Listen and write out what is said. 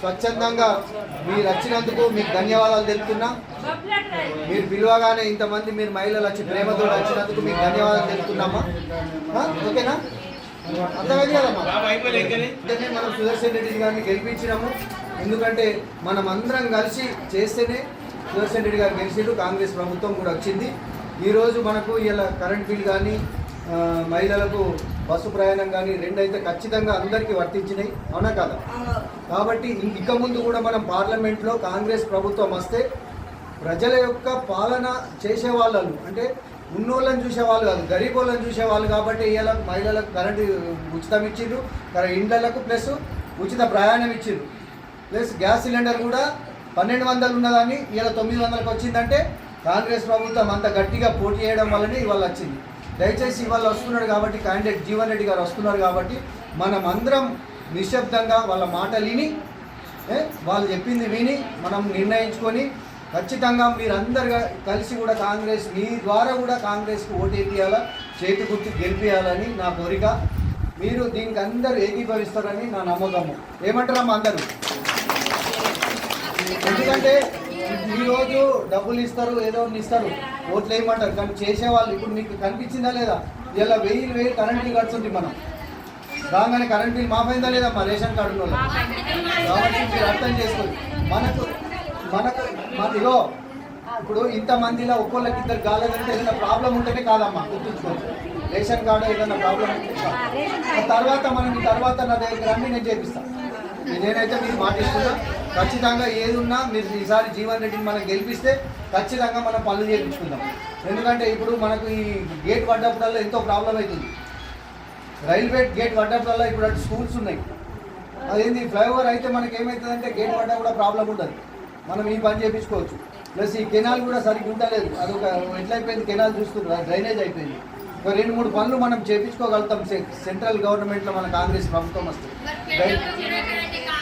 స్వచ్ఛందంగా మీరు వచ్చినందుకు మీకు ధన్యవాదాలు తెలుపుతున్నా. మీరు పిలువగానే ఇంతమంది మీరు మహిళలు వచ్చి ప్రేమతో వచ్చినందుకు మీకు ధన్యవాదాలు తెలుపుతున్నామా? ఓకేనా? అర్థమైంది కదమ్మా? మనం సుదర్శన్ రెడ్డి గారిని గెలిపించినాము. ఎందుకంటే మనం అందరం కలిసి చేస్తేనే సుదర్శన్ రెడ్డి గారు గెలిచిండు కాంగ్రెస్ ప్రభుత్వం కూడా వచ్చింది. ఈరోజు మనకు ఇలా కరెంట్ బిల్ కానీ మహిళలకు బస్సు ప్రయాణం కానీ రెండైతే ఖచ్చితంగా అందరికీ వర్తించినాయి. అవునా కదా? కాబట్టి ఇక ముందు కూడా మనం పార్లమెంట్లో కాంగ్రెస్ ప్రభుత్వం వస్తే ప్రజల యొక్క పాలన చేసే వాళ్ళను అంటే ఉన్నోళ్ళని చూసేవాళ్ళు కాదు గరీబ్ వాళ్ళని చూసేవాళ్ళు కాబట్టి ఇవాళ మహిళలకు కరెంటు ఉచితం ఇచ్చిండ్రు ఇండ్లకు ప్లస్ ఉచిత ప్రయాణం ఇచ్చిండ్రు. ప్లస్ గ్యాస్ సిలిండర్ కూడా పన్నెండు వందలు ఉన్నదాన్ని ఇవాళ తొమ్మిది వందలకు వచ్చిందంటే కాంగ్రెస్ ప్రభుత్వం అంత గట్టిగా పోటీ చేయడం వల్లనే ఇవాళ వచ్చింది. దయచేసి ఇవాళ వస్తున్నాడు కాబట్టి క్యాండిడేట్ జీవన్ రెడ్డి గారు వస్తున్నారు కాబట్టి మనం అందరం నిశ్శబ్దంగా వాళ్ళ మాట విని వాళ్ళు చెప్పింది విని మనం నిర్ణయించుకొని ఖచ్చితంగా మీరందరు కలిసి కూడా కాంగ్రెస్ మీ ద్వారా కూడా కాంగ్రెస్కి ఓటు వేయాలా చేతి గుర్తు గెలిపించాలని నా కోరిక. మీరు దీనికి అందరూ ఏకీభవిస్తారని నా నమ్మకము. ఏమంటారమ్మా అందరూ? ఎందుకంటే రోజు డబ్బులు ఇస్తారు ఏదో ఒకటి ఇస్తారు. ఓట్లు వేయమంటారు. కానీ చేసేవాళ్ళు ఇప్పుడు మీకు కనిపించిందా లేదా? ఇలా వెయ్యి వెయ్యి కరెంట్ బిల్ కడుతుంది మనం. రాగానే కరెంట్ బిల్ మాఫైందా లేదా? మా రేషన్ కార్డు కాబట్టి మీరు అర్థం చేసుకోండి. మనకు మనకు మనలో ఇప్పుడు ఇంతమందిలో ఒక్కొక్కరికి ఇద్దరు కాలేదంటే ఏదైనా ప్రాబ్లం ఉంటేనే కాదమ్మా గుర్తుంచుకోండి. రేషన్ కార్డు ఏదైనా ప్రాబ్లం ఉంటే ఆ తర్వాత మనం తర్వాత నా దగ్గర అన్ని నేను చేపిస్తాను నేనైతే మీరు మాటిస్తున్నా. ఖచ్చితంగా ఏదున్నా మీరు ఈసారి జీవన్ రెడ్డిని మనం గెలిపిస్తే ఖచ్చితంగా మనం పనులు చేయించుకుందాం. ఎందుకంటే ఇప్పుడు మనకు ఈ గేట్ పడ్డప్పుడల్లా ఎంతో ప్రాబ్లం అవుతుంది. రైల్వే గేట్ పడ్డప్పుడల్లా ఇప్పుడు అటు స్కూల్స్ ఉన్నాయి. అదేంటి ఫ్లైఓవర్ అయితే మనకి ఏమవుతుందంటే గేట్ పడ్డా కూడా ప్రాబ్లం ఉండదు. మనం ఈ పని చేయించుకోవచ్చు. ప్లస్ ఈ కెనాల్ కూడా సరిగ్గా ఉండలేదు. అది ఒక ఎట్లయిపోయింది కెనాల్ చూస్తున్నారు డ్రైనేజ్ అయిపోయింది. ఒక రెండు మూడు పనులు మనం చేయించుకోగలుగుతాం. సెంట్రల్ గవర్నమెంట్లో మన కాంగ్రెస్ ప్రభుత్వం వస్తుంది